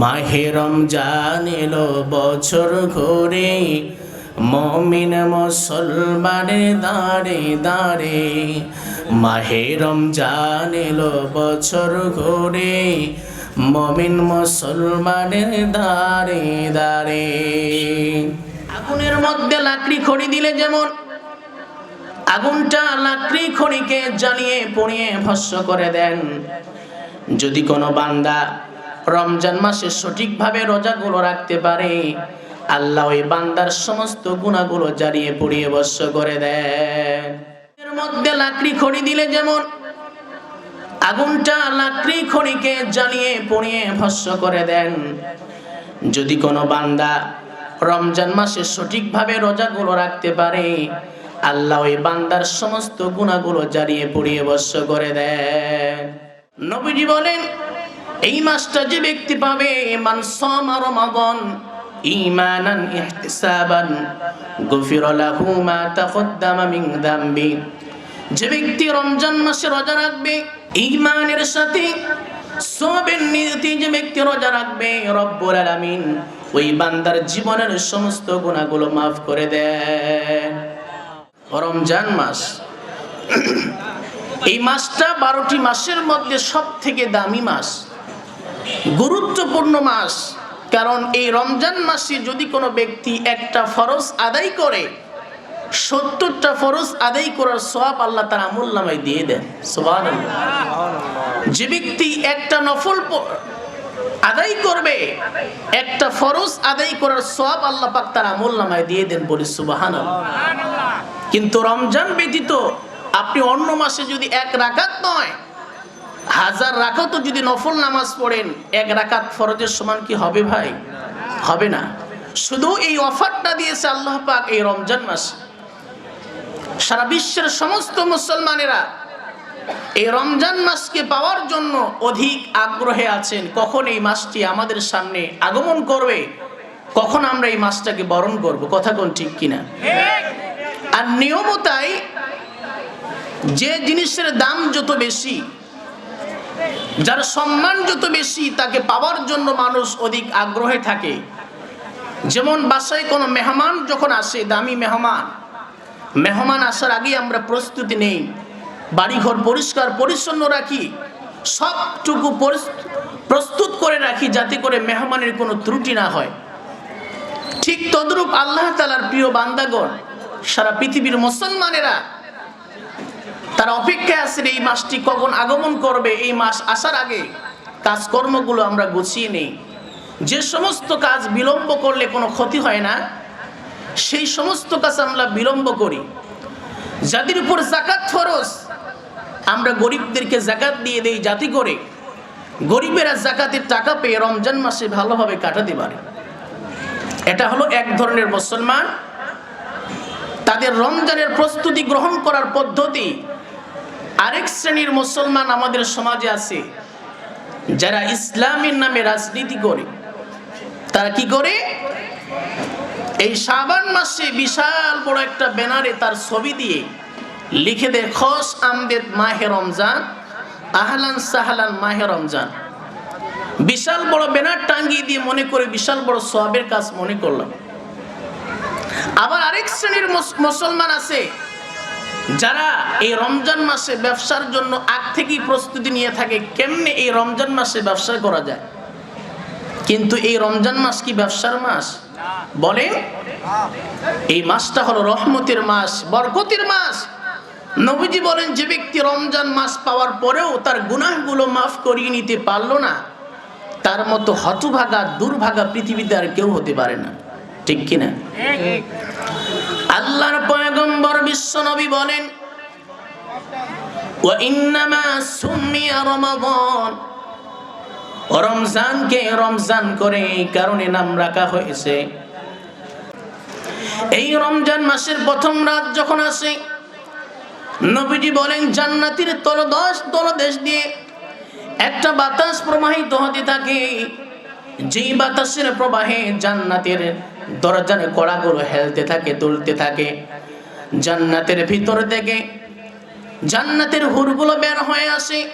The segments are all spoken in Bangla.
মাহে রমজান এলো বছর ঘুরে, মমিন মুসলমানের দাঁড়ে দাঁড়ে মাহে রমজান এলো বছর ঘুরে, মমিন মুসলমানের দাঁড়ে দাঁড়ে আগুনের মধ্যে লাকড়ি খড়ি দিলে যেমন, আগুনটা লাকড়ি খড়িকে জ্বালিয়ে পুড়িয়ে ভস্য করে দেন। যদি কোনো বান্দা রমজান মাসে সঠিকভাবে রোজাগুলো রাখতে পারে। আল্লাহ ওই বান্দার সমস্ত গুণাগুলো জ্বালিয়ে পুড়িয়ে ভস্য করে দেন। এর মধ্যে লাকড়ি খড়ি দিলে যেমন আগুনটা লাকড়ি খড়িকে জ্বালিয়ে পুড়িয়ে ভস্য করে দেন। যদি কোনো বান্দা রমজান মাসে সঠিকভাবে রোজাগুলো রাখতে পারে, আল্লাহ ওই বান্দার সমস্ত গুণাগুলো জ্বালিয়ে পুড়িয়ে বর্ষ করে দেন। নবীজি বলেন এই মাসটা যে ব্যক্তি পাবে, মান সামা রমাদান, ঈমানান, ইহতিসাবান, গুফিরা লাহু মা তাকদ্দামা মিন যামবি যে ব্যক্তি রমজান মাসে রোজা রাখবে, ঈমানের সাথে সবের নিয়তি যে ব্যক্তি রোজা রাখবে, রব্বুল আলামিন ওই বান্দার জীবনের সমস্ত গুণাগুলো মাফ করে দেন। রমজান মাস, এই মাসটা বারোটি মাসের মধ্যে সব থেকে দামি মাস। গুরুত্বপূর্ণ মাস। কারণ এই রমজান মাসে যদি কোনো ব্যক্তি একটা ফরজ আদায় করে সত্তরটা ফরজ আদায় করার সব আল্লাহ তার আমল নামায় দিয়ে দেন। সোবান যে ব্যক্তি একটা নফল আদায় করবে একটা ফরজ আদায় করার সব আল্লাহ পাক তার আমল নামায় দিয়ে দেন বলি সুবাহান কিন্তু রমজান ব্যতীত আপনি অন্য মাসে যদি এক রাকাত নয় হাজার রাকাতও যদি নফল নামাজ পড়েন, এক রাকাত ফরজের সমান কি হবে ভাই? হবে না। শুধু এই অফারটা দিয়েছে আল্লাহ পাক এই রমজান মাসে। সারা বিশ্বের সমস্ত মুসলমানেরা এই রমজান মাসকে পাওয়ার জন্য অধিক আগ্রহে আছেন, কখন এই মাসটি আমাদের সামনে আগমন করবে, কখন আমরা এই মাসটাকে বরণ করব, কথা কোন ঠিক কিনা? আর নিয়মতাই যে জিনিসের দাম যত বেশি যার সম্মান যত বেশি, তাকে পাওয়ার জন্য মানুষ অধিক আগ্রহে থাকে। যেমন বাসায় কোনো মেহমান যখন আসে, দামি মেহমান মেহমান আসার আগে আমরা প্রস্তুতি নেই। বাড়িঘর পরিষ্কার, পরিচ্ছন্ন রাখি, সবটুকু প্রস্তুত করে রাখি যাতে করে মেহমানের কোনো ত্রুটি না হয়। ঠিক তদ্রূপ আল্লাহ তালার প্রিয় বান্দাগণ, সারা পৃথিবীর মুসলমানেরা তারা অপেক্ষায় আছেন এই মাসটি কখন আগমন করবে, এই মাস আসার আগে কাজকর্মগুলো আমরা গুছিয়ে নেই। যে সমস্ত কাজ বিলম্ব করলে কোনো ক্ষতি হয় না, সেই সমস্ত কাজ আমরা বিলম্ব করি। যাদের উপর জাকাত ফরজ, আমরা গরিবদেরকে জাকাত দিয়ে দেই জাতি করে গরিবেরা জাকাতের টাকা পেয়ে রমজান মাসে ভালোভাবে কাটাতে পারে। এটা হলো এক ধরনের মুসলমান। তাদের রমজানের প্রস্তুতি গ্রহণ করার পদ্ধতি আরেক শ্রেণির মুসলমান আমাদের সমাজে আছে, যারা ইসলামের নামে রাজনীতি করে। তারা কি করে? এই শাবান মাসে বিশাল বড় একটা ব্যানারে তার ছবি দিয়ে লিখে দেয় খস আমদেদ মাহে রমজান, আহলান সাহালান মাহে রমজান। বিশাল বড় ব্যানার টাঙ্গিয়ে দিয়ে মনে করে বিশাল বড় সবের কাজ মনে করলাম। আবার আরেক শ্রেণির মুসলমান আছে যারা এই রমজান মাসে ব্যবসার জন্য আগ থেকেই প্রস্তুতি নিয়ে থাকে, কেমনে এই রমজান মাসে ব্যবসা করা যায়? কিন্তু এই রমজান মাস কি ব্যবসার মাস? বলে এই মাসটা হলো রহমতের মাস, বরকতের মাস। নবীজি বলেন, যে ব্যক্তি রমজান মাস পাওয়ার পরেও তার গুনাহগুলো মাফ করিয়ে নিতে পারল না, তার মতো হতভাগা, দুর্ভাগা পৃথিবীতে আর কেউ হতে পারে না। ঠিক কিনা? আল্লাহর পয়গম্বর বিশ্ব নবী বলেন রমজানকে রমজান করে এই কারণে নাম রাখা হয়েছে। এই রমজান মাসের প্রথম রাত যখন আসে, নবীজি বলেন, জান্নাতির তলদশ, তলদেশ দিয়ে একটা বাতাস প্রবাহিত হতে থাকে। যেই বাতাসের প্রবাহে জান্নাতের দরজার কড়াগুলো হেলতে থাকে তুলতে থাকে। জান্নাতের ভিতর থেকে জান্নাতের হুরগুলো বের হয়ে আসে।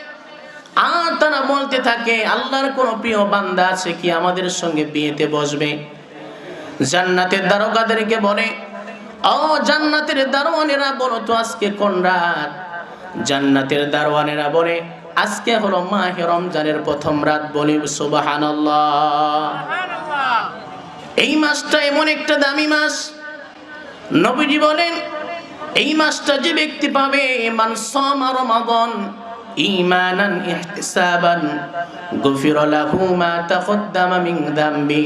আর তারা বলতে থাকে, আল্লাহর কোন প্রিয় বান্দা আছে কি আমাদের সঙ্গে বিয়েতে বসবে? জান্নাতের দারোগাদেরকে বলে, ও জান্নাতের দারোয়ানেরা বলো তো আজকে কোন রাত? জান্নাতের দারোয়ানেরা বলে, আজকে হলো মাহে রমজানের প্রথম রাত বলি, সুবহানাল্লাহ। এই মাসটা এমন একটা দামি মাস নবীজি বলেন, এই মাসটা যে ব্যক্তি পাবে, মান সামা রমাদান ঈমানান ইহতিসাবান, গুফির লাহু মা তাকদ্দামা মিন যামবি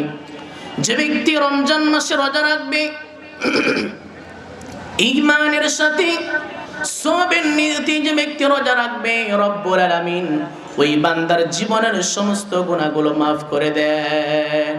যে ব্যক্তি রমজান মাসে রোজা রাখবে, ঈমানের সাথে সবের নিয়তি যে ব্যক্তি রোজা রাখবে, রব্বুল আলামিন ওই বান্দার জীবনের সমস্ত গুণাগুলো মাফ করে দেন।